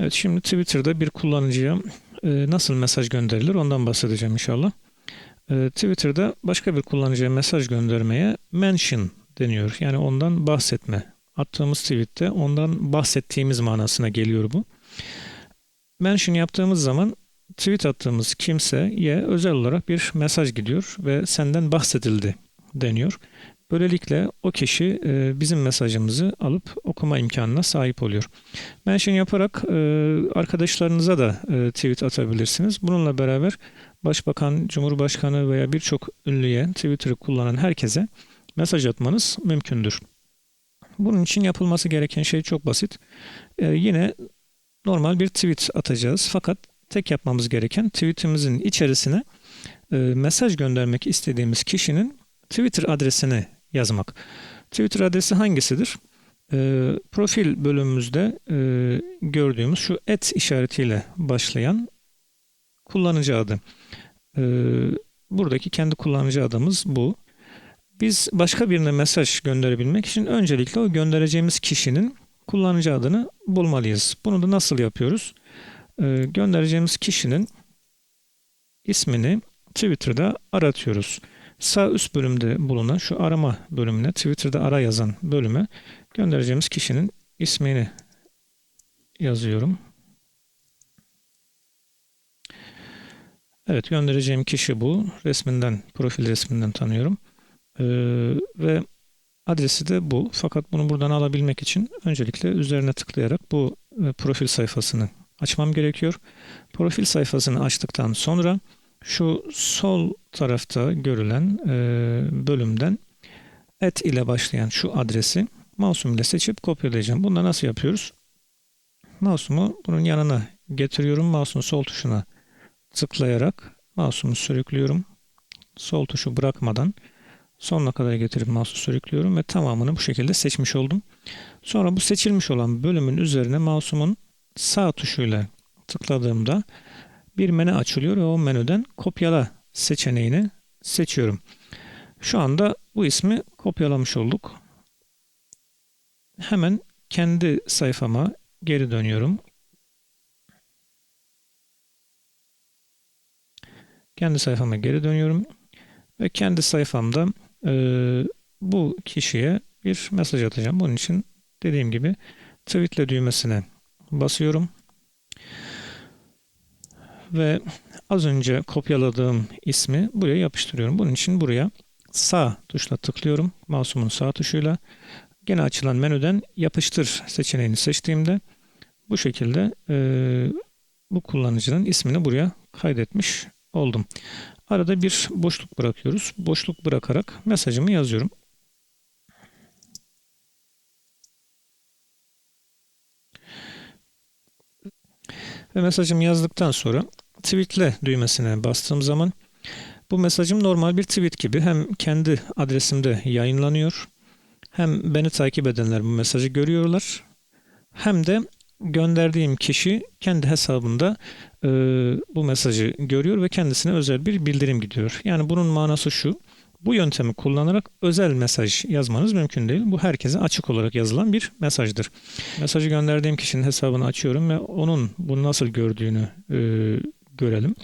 Evet şimdi Twitter'da bir kullanıcıya e, nasıl mesaj gönderilir ondan bahsedeceğim inşallah. E, Twitter'da başka bir kullanıcıya mesaj göndermeye mention deniyor. Yani ondan bahsetme. Attığımız tweette ondan bahsettiğimiz manasına geliyor bu. Mention yaptığımız zaman tweet attığımız kimseye özel olarak bir mesaj gidiyor ve senden bahsedildi deniyor. Böylelikle o kişi e, bizim mesajımızı alıp okuma imkanına sahip oluyor. Mention yaparak e, arkadaşlarınıza da e, tweet atabilirsiniz. Bununla beraber Başbakan, Cumhurbaşkanı veya birçok ünlüye Twitter'ı kullanan herkese mesaj atmanız mümkündür. Bunun için yapılması gereken şey çok basit. Yine normal bir tweet atacağız. Fakat tek yapmamız gereken tweetimizin içerisine mesaj göndermek istediğimiz kişinin Twitter adresini yazmak. Twitter adresi hangisidir? E, profil bölümümüzde e, gördüğümüz şu et işaretiyle başlayan kullanıcı adı. E, buradaki kendi kullanıcı adımız bu. Biz başka birine mesaj gönderebilmek için öncelikle o göndereceğimiz kişinin kullanıcı adını bulmalıyız. Bunu da nasıl yapıyoruz? Ee, göndereceğimiz kişinin ismini Twitter'da aratıyoruz. Sağ üst bölümde bulunan şu arama bölümüne, Twitter'da ara yazan bölüme göndereceğimiz kişinin ismini yazıyorum. Evet göndereceğim kişi bu. Resminden, profil resminden tanıyorum. Ee, ve adresi de bu. Fakat bunu buradan alabilmek için öncelikle üzerine tıklayarak bu e, profil sayfasını açmam gerekiyor. Profil sayfasını açtıktan sonra şu sol tarafta görülen e, bölümden et ile başlayan şu adresi mouse'um ile seçip kopyalayacağım. Bunu da nasıl yapıyoruz? Mouse'umu bunun yanına getiriyorum. Mouse'un sol tuşuna tıklayarak mouse'umu sürüklüyorum. Sol tuşu bırakmadan sonuna kadar getirip mouse'u sürüklüyorum ve tamamını bu şekilde seçmiş oldum. Sonra bu seçilmiş olan bölümün üzerine mouse'umun sağ tuşuyla tıkladığımda bir menü açılıyor ve o menüden kopyala seçeneğini seçiyorum. Şu anda bu ismi kopyalamış olduk. Hemen kendi sayfama geri dönüyorum. Kendi sayfama geri dönüyorum ve kendi sayfamda e, bu kişiye bir mesaj atacağım. Bunun için dediğim gibi tweetle düğmesine basıyorum. Ve az önce kopyaladığım ismi buraya yapıştırıyorum. Bunun için buraya sağ tuşla tıklıyorum. Mouse'umun sağ tuşuyla. Gene açılan menüden yapıştır seçeneğini seçtiğimde bu şekilde e, bu kullanıcının ismini buraya kaydetmiş oldum. Arada bir boşluk bırakıyoruz. Boşluk bırakarak mesajımı yazıyorum. Ve mesajımı yazdıktan sonra tweetle düğmesine bastığım zaman bu mesajım normal bir tweet gibi hem kendi adresimde yayınlanıyor hem beni takip edenler bu mesajı görüyorlar hem de gönderdiğim kişi kendi hesabında e, bu mesajı görüyor ve kendisine özel bir bildirim gidiyor. Yani bunun manası şu. Bu yöntemi kullanarak özel mesaj yazmanız mümkün değil. Bu herkese açık olarak yazılan bir mesajdır. Mesajı gönderdiğim kişinin hesabını açıyorum ve onun bunu nasıl gördüğünü e, görelim.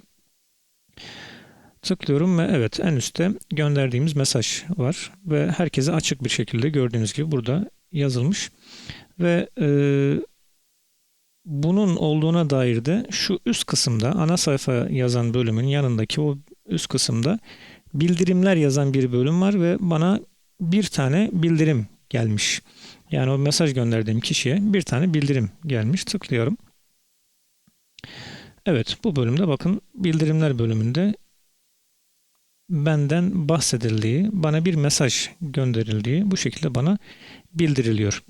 Tıklıyorum ve evet en üstte gönderdiğimiz mesaj var ve herkese açık bir şekilde gördüğünüz gibi burada yazılmış ve e, bunun olduğuna dair de şu üst kısımda ana sayfa yazan bölümün yanındaki o üst kısımda bildirimler yazan bir bölüm var ve bana bir tane bildirim gelmiş. Yani o mesaj gönderdiğim kişiye bir tane bildirim gelmiş. Tıklıyorum. Evet bu bölümde bakın bildirimler bölümünde benden bahsedildiği, bana bir mesaj gönderildiği bu şekilde bana bildiriliyor.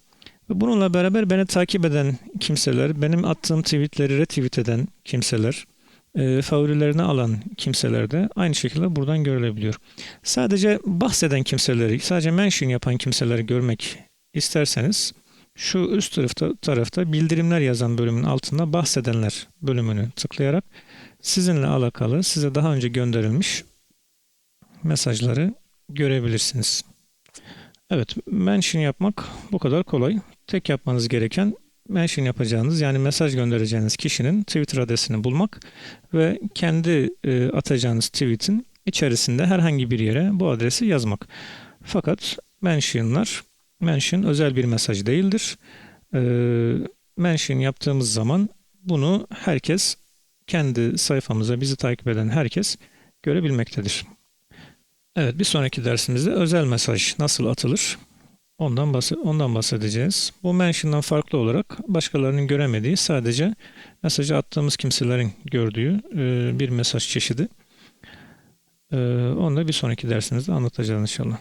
Ve bununla beraber beni takip eden kimseler, benim attığım tweetleri retweet eden kimseler, e, favorilerine alan kimseler de aynı şekilde buradan görülebiliyor. Sadece bahseden kimseleri, sadece mention yapan kimseleri görmek isterseniz şu üst tarafta, tarafta bildirimler yazan bölümün altında bahsedenler bölümünü tıklayarak sizinle alakalı size daha önce gönderilmiş mesajları görebilirsiniz. Evet, mention yapmak bu kadar kolay. Tek yapmanız gereken mention yapacağınız yani mesaj göndereceğiniz kişinin Twitter adresini bulmak ve kendi e, atacağınız tweet'in içerisinde herhangi bir yere bu adresi yazmak. Fakat mentionlar mention özel bir mesaj değildir. E, mention yaptığımız zaman bunu herkes kendi sayfamıza bizi takip eden herkes görebilmektedir. Evet bir sonraki dersimizde özel mesaj nasıl atılır? Ondan, bahse- ondan bahsedeceğiz. Bu mention'dan farklı olarak başkalarının göremediği sadece mesajı attığımız kimselerin gördüğü e, bir mesaj çeşidi. E, onu da bir sonraki dersimizde anlatacağız inşallah.